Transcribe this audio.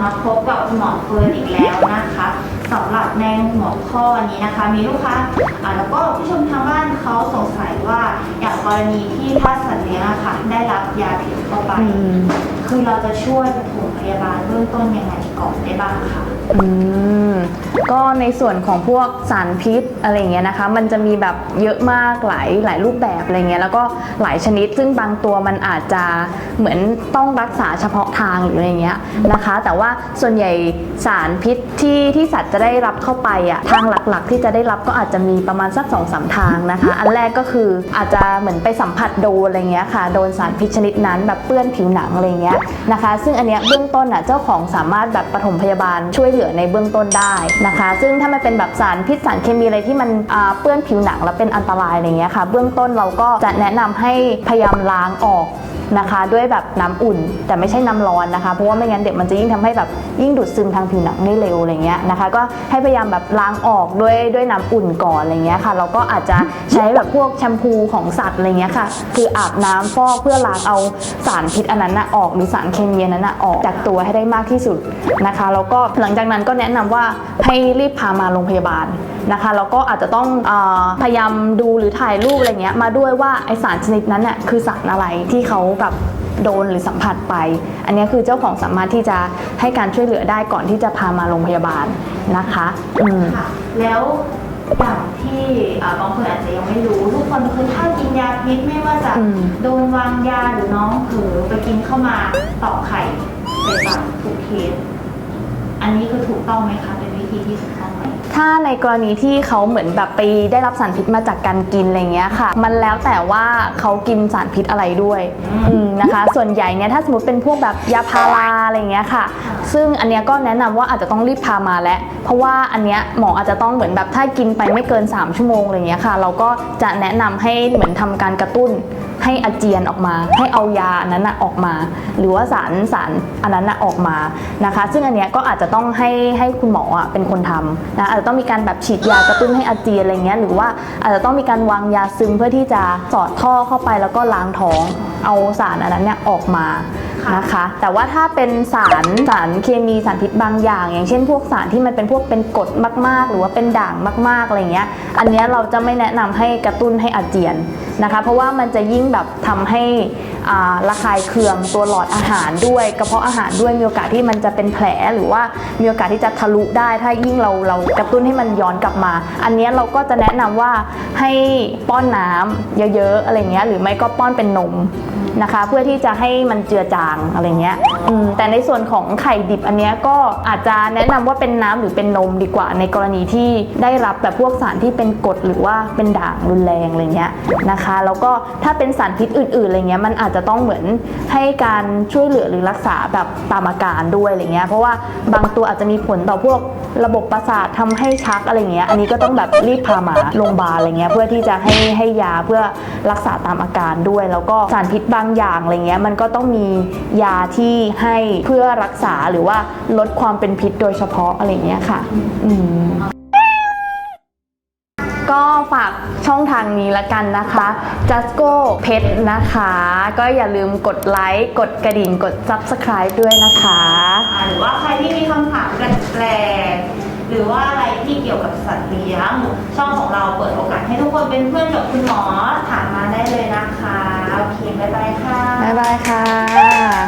มาพบกับคุณหมอเฟิร์นอีกแล้วนะคะสำหรับในหัวข้อนี้นะคะ มีลูกค้าอ่าแล้วก็ผู้ชมทางบ้านเขาสงสัยว่าอย่างกรณีที่ถ้าสัตว์เลี้ยงอะค่ะ ได้รับยาผิดเข้าไปอืมคือเราจะช่วยปฐมพ ยาบาลเบื้องต้นยังไงก่อนได้บ้างคะอืมก็ในส่วนของพวกสารพิษอะไรเงี้ยนะคะ มันจะมีแบบเยอะมากหลายหลายรูปแบบอะไรเงี้ยแล้วก็หลายชนิดซึ่งบางตัวมันอาจจะเหมือนต้องรักษาเฉพาะทางหรืออะไรเงี้ยนะคะ แต่ว่าส่วนใหญ่สารพิษที่ที่สัตว์จะได้รับเข้าไปอะทางหลักๆ ที่จะได้รับก็อาจจะมีประมาณสักสองสามทางนะคะ อันแรกก็คืออาจจะเหมือนไปสัมผัสโดนอะไรเงี้ยค่ะโดนสารพิษชนิดนั้นแบบเปื้อนผิวหนังอะไรเงี้ยนะคะ ซึ่งอันเนี้ยเบื้องต้นอะเจ้าของสามารถแบบปฐมพยาบาลช่วยเหลือในเบื้องต้นได้นะคะ ซึ่งถ้ามันเป็นแบบสารพิษสารเคมีอะไรที่มันเปื้อนผิวหนังแล้วเป็นอันตรายอะไรเงี้ยค่ะ เบื้องต้นเราก็จะแนะนำให้พยายามล้างออกนะคะ ด้วยแบบน้ำอุ่น แต่ไม่ใช่น้ำร้อนนะคะ เพราะว่าไม่งั้นเด็กมันจะยิ่งทำให้แบบยิ่งดูดซึมทางผิวหนังได้เร็วอะไรเงี้ยนะคะ ก็ให้พยายามแบบล้างออกด้วยด้วยน้ำอุ่นก่อนอะไรเงี้ยค่ะเราก็อาจจะใช้แบบพวกแชมพูของสัตว์อะไรเงี้ยค่ะ คืออาบน้ำฟอกเพื่อล้างเอาสารพิษอันนั้นนะออกหรือสารเคมีนั้นนะออกจากตัวให้ได้มากที่สุดนะคะ แล้วก็หลังจากนั้นก็แนะนำว่าให้รีบพามาโรงพยาบาลนะคะแล้วก็อาจจะต้องออพยายามดูหรือถ่ายรูปอะไรเงี้ยมาด้วยว่าไอสารชนิดนั้นเนี่ยคือสารอะไรที่เขาแบบโดนหรือสัมผัสไป อันเนี้ยคือเจ้าของสามารถที่จะให้การช่วยเหลือได้ก่อนที่จะพามาโรงพยาบาลนะคะอืม ค่ะแล้วอย่างที่อ่าบางคนอาจจะยังไม่รู้ ทุกคนคือถ้ากินยาพิษไม่ว่าจะอืม โดนวางยาหรือน้องเผลอไปกินเข้ามาต่อไข่เป็นแบบถูกเคสอันนี้คือถูกต้องไหมคะเป็นวิธี ที่ถูกต้องไหมถ้าในกรณีที่เขาเหมือนแบบไปได้รับสารพิษมาจากการกินอะไรเงี้ยค่ะ มันแล้วแต่ว่าเขากินสารพิษอะไรด้วยอืมอืมนะคะ ส่วนใหญ่เนี่ยถ้าสมมติเป็นพวกแบบยาพาราอะไรเงี้ยค่ะ ซึ่งอันเนี้ยก็แนะนำว่าอาจจะต้องรีบพามาแล้วเพราะว่าอันเนี้ยหมออาจจะต้องเหมือนแบบถ้ากินไปไม่เกิน 3 ชั่วโมงอะไรเงี้ยค่ะ เราก็จะแนะนำให้เหมือนทำการกระตุ้นให้อาเจียนออกมา ให้เอายาอันนั้นนะออกมา หรือว่าสารสารอันนั้นนะออกมานะคะ ซึ่งอันเนี้ยก็อาจจะต้องให้ให้คุณหมออะเป็นคนทำนะอาจจะต้องมีการแบบฉีดยากระตุ้นให้อาเจียนอะไรเงี้ยหรือว่าอาจจะต้องมีการวางยาซึมเพื่อที่จะสอดท่อเข้าไปแล้วก็ล้างท้อง เอาสารอันนั้นเนี่ยออกมา นะคะ แต่ว่าถ้าเป็นสารสารเคมีสารพิษบางอย่าง อย่างเช่น พวกสารที่มันเป็นพวกเป็นกรดมาก ๆ หรือว่าเป็นด่างมาก ๆอะไรเงี้ย อันนี้เราจะไม่แนะนำให้กระตุ้นให้อาเจียนนะคะ เพราะว่ามันจะยิ่งแบบทำให้ระคายเคืองตัวหลอดอาหารด้วยกระเพาะอาหารด้วยมีโอกาสที่มันจะเป็นแผลหรือว่ามีโอกาสที่จะทะลุได้ถ้ายิ่งเราเรากระตุ้นให้มันย้อนกลับมา อันนี้เราก็จะแนะนำว่าให้ป้อนน้ำเยอะๆอะไรเงี้ยหรือไม่ก็ป้อนเป็นนมนะคะ เพื่อที่จะให้มันเจือจางอะไรเงี้ยอืมแต่ในส่วนของไข่ดิบอันเนี้ยก็อาจจะแนะนำว่าเป็นน้ำหรือเป็นนมดีกว่า ในกรณีที่ได้รับแบบพวกสารที่เป็นกรดหรือว่าเป็นด่างรุนแรงอะไรเงี้ยนะคะ แล้วก็ถ้าเป็นสารพิษอื่นๆอะไรเงี้ยมันอาจจะต้องเหมือนให้การช่วยเหลือหรือรักษาแบบตามอาการด้วยอะไรเงี้ยเพราะว่าบางตัวอาจจะมีผลต่อพวกระบบประสาททำให้ชักอะไรเงี้ยอันนี้ก็ต้องแบบรีบพามาโรงพยาบาลอะไรเงี้ยเพื่อที่จะให้ให้ยาเพื่อรักษาตามอาการด้วย แล้วก็สารพิษบางอย่างอะไรเงี้ยมันก็ต้องมียาที่ให้เพื่อรักษาหรือว่าลดความเป็นพิษโดยเฉพาะอะไรเงี้ยค่ะ อืมก็ฝากช่องทางนี้ละกันนะคะ Justgo Pet นะคะ ก็อย่าลืมกดไลค์ กดกระดิ่ง กด Subscribe ด้วยนะคะ หรือว่าใครที่มีคำถามแปลกๆหรือว่าอะไรที่เกี่ยวกับสัตว์เลี้ยงช่องของเราเปิดโอกาสให้ทุกคนเป็นเพื่อนกับคุณหมอถามมาได้เลยนะคะ คิมบ๊ายบายค่ะ บ๊ายบายค่ะ